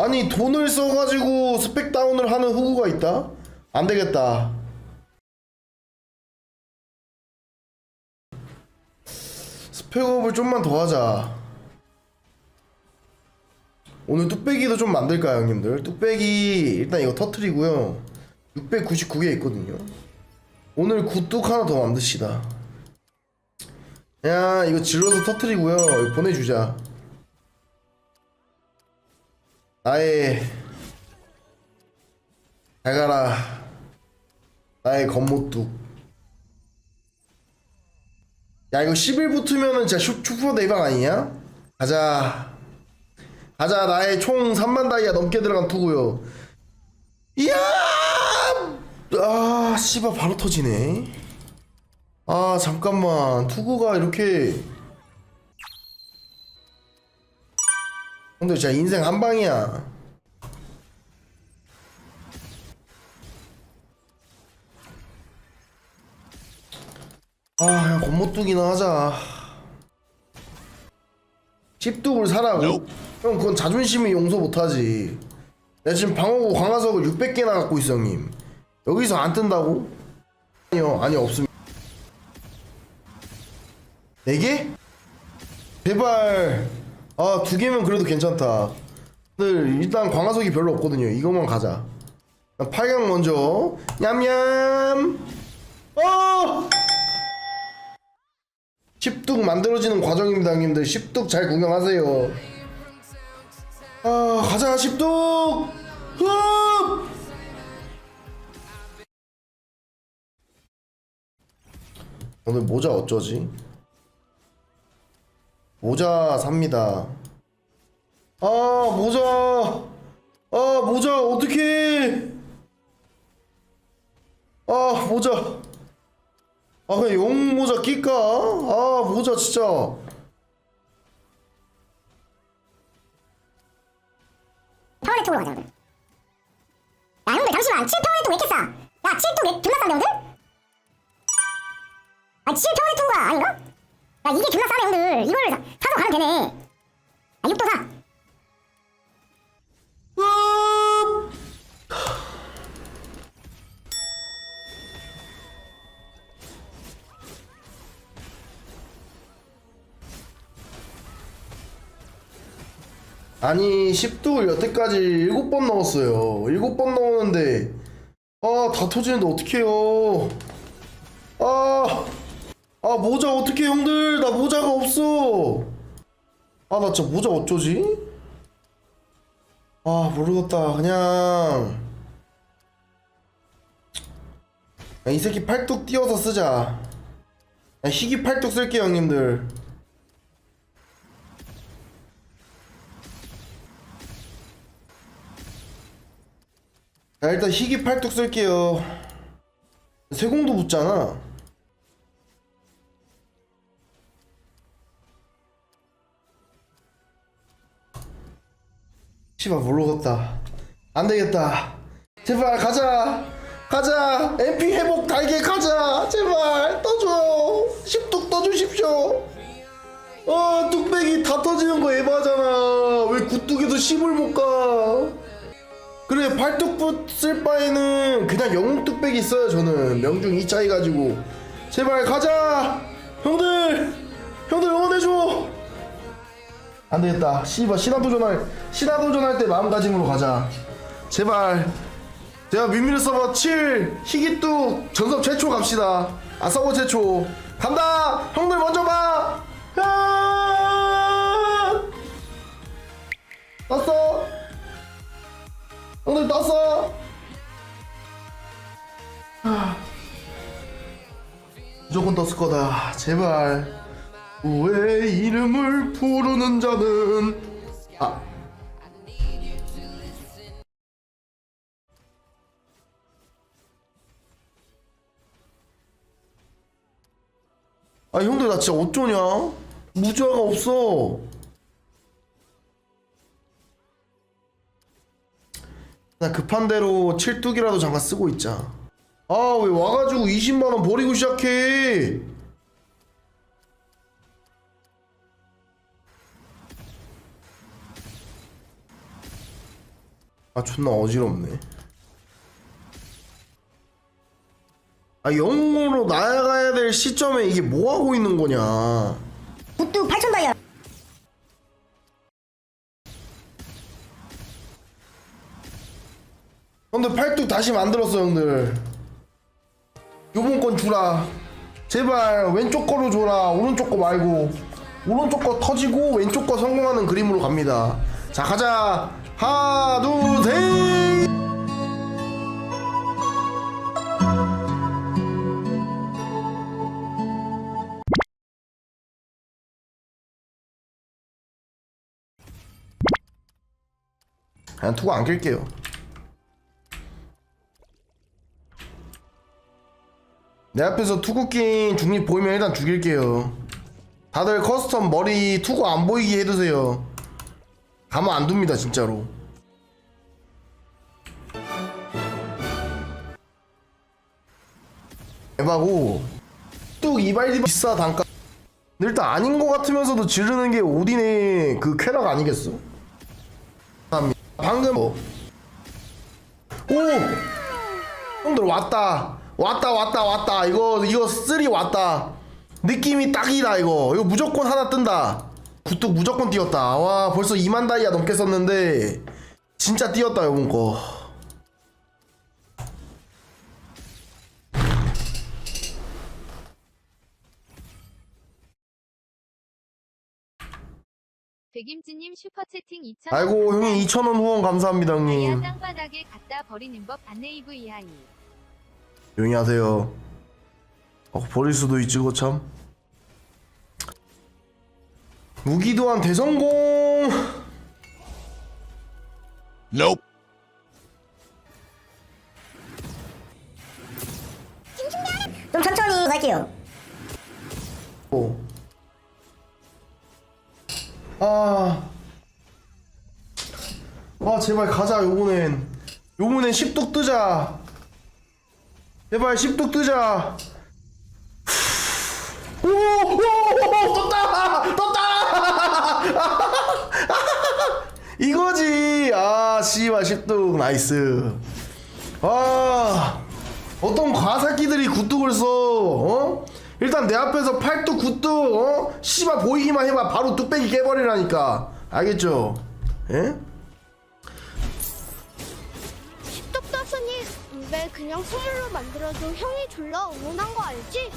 아니 돈을 써가지고 스펙 다운을 하는 후구가 있다? 안 되겠다. 스펙업을 좀만 더 하자. 오늘 뚝배기도 좀 만들까요, 형님들? 뚝배기 일단 이거 터트리고요. 699개 있거든요. 오늘 굿뚝 하나 더 만드시다. 야, 이거 질러서 터트리고요. 보내주자. 나의 잘 가라. 나의 겉모뚝. 야, 이거 10일 붙으면은 진짜 슈, 슈퍼 대박 아니냐? 가자. 가자, 나의 총 3만 다이아 넘게 들어간 투구요. 이야! 아, 씨발, 바로 터지네. 아, 잠깐만. 투구가 이렇게. 근데 진짜 인생 한 방이야. 아, 그냥 겉모뚝이나 하자. 씹뚝을 사라고? 형, 그건 자존심이 용서 못하지. 내가 지금 방어구 광화석을 600개나 갖고 있어, 형님. 여기서 안 뜬다고? 아니요, 아니, 없습니다. 4개? 제발. 아, 두 개면 그래도 괜찮다. 근데 일단 광화석이 별로 없거든요. 이것만 가자. 8강 먼저. 냠냠! 어! 10뚝 만들어지는 과정입니다, 형님들. 10뚝 잘 구경하세요. 아, 가자, 10뚝! 흡! 오늘 모자 어쩌지? 모자 삽니다. 아, 모자! 아, 모자, 어떡해! 아, 모자! 아 그냥 용 모자 낄까? 아 모자 진짜 평원의 통으로 가자 야 형들 잠시만 7평원의 통왜 이렇게 싸? 야 7통 왜 존나 싼데 형들? 아니 7평원의 통가 아닌가? 야 이게 존나 싸네 형들 이걸 아 6도 사 으음! 아니 10도 여태까지 7번 넣었어요. 7번 넣었는데 아 다 터지는데 어떡해요? 아, 아 모자 어떡해 형들? 나 모자가 없어 아 나 진짜 모자 어쩌지? 아 모르겠다. 그냥. 야, 이 새끼 팔뚝 띄워서 쓰자. 야, 희귀 팔뚝 쓸게요 형님들. 자 일단 희귀 팔뚝 쓸게요. 세공도 붙잖아 씨발 모르겠다. 안 되겠다. 제발 가자. 가자. MP 회복 달게 가자. 제발 떠줘 10뚝 떠주십시오. 어 뚝배기 다 터지는 거 에바잖아. 왜 굿뚝에도 10을 못 가? 그래 팔뚝 쓸 바에는 그냥 영웅 뚝배기 써요 저는. 명중 2차 해가지고. 제발 가자. 형들! 형들 응원해줘 안 되겠다. 씨발 신화 도전할 신화 도전할 때 마음가짐으로 가자. 제발. 제가 뮤미르 서버 7 희귀뚝 전섭 최초 갑시다. 아 서버 최초 간다. 형들 먼저 봐. 야! 떴어. 형들 떴어. 하. 무조건 떴을 거다. 제발. 왜 이름을 부르는 자는 아 아, 형들, 나 진짜 어쩌냐? 무자가 없어. 나 급한 대로 칠뚝이라도 잠깐 쓰고 있자. 아, 왜 와가지고 20만원 버리고 시작해? 아 존나 어지럽네. 아 영웅으로 나아가야 될 시점에 이게 뭐 하고 있는 거냐. 굿뚝 8천 다이아 형들 팔뚝 다시 만들었어 형들. 요번 건 주라. 제발 왼쪽 거로 줘라. 오른쪽 거 말고. 오른쪽 거 터지고 왼쪽 거 성공하는 그림으로 갑니다 자 가자 하나 둘셋 그냥 투구 안 낄게요 내 앞에서 투구 낀 중립 보이면 일단 죽일게요. 다들 커스텀 머리 투구 안 보이게 해두세요. 가만 안 둡니다 진짜로. 에바고 뚝 이발디 비싸 단가. 일단 아닌 것 같으면서도 지르는 게 오딘의 그 쾌락 아니겠어? 방금 뭐. 오 형들 왔다 왔다 왔다 왔다 이거 이거 쓰리 왔다 느낌이 딱이다 이거 이거 무조건 하나 뜬다 굿뚝 무조건 뛰었다. 와 벌써 2만 다이아 넘게 썼는데 진짜 뛰었다 이번 거. 백임지님 슈퍼채팅 2,000원 아이고 형님 2,000원 후원 감사합니다 형님. 땅바닥에 갖다 버리는 법 안내이브 이하이 조용히 하세요. 어, 버릴 수도 있지 그참 무기도한 대성공 Nope. 좀 천천히 갈게요 오. 아. 아, 제발 가자, 요번엔. 요번엔 10독 뜨자. 제발 10독 뜨자. 오! 오! 오! 떴다! 떴다! 이거지. 아, 씨발 10독 나이스. 아. 어떤 과사기들이 굿뚝을 써, 어? 일단 내 앞에서 팔뚝 굿뚝, 어? 씨발 보이기만 해봐. 바로 뚝배기 깨버리라니까. 알겠죠? 예? 십덕다스니 왜 그냥 선물로 만들어도 형이 졸라 응원한 거 알지?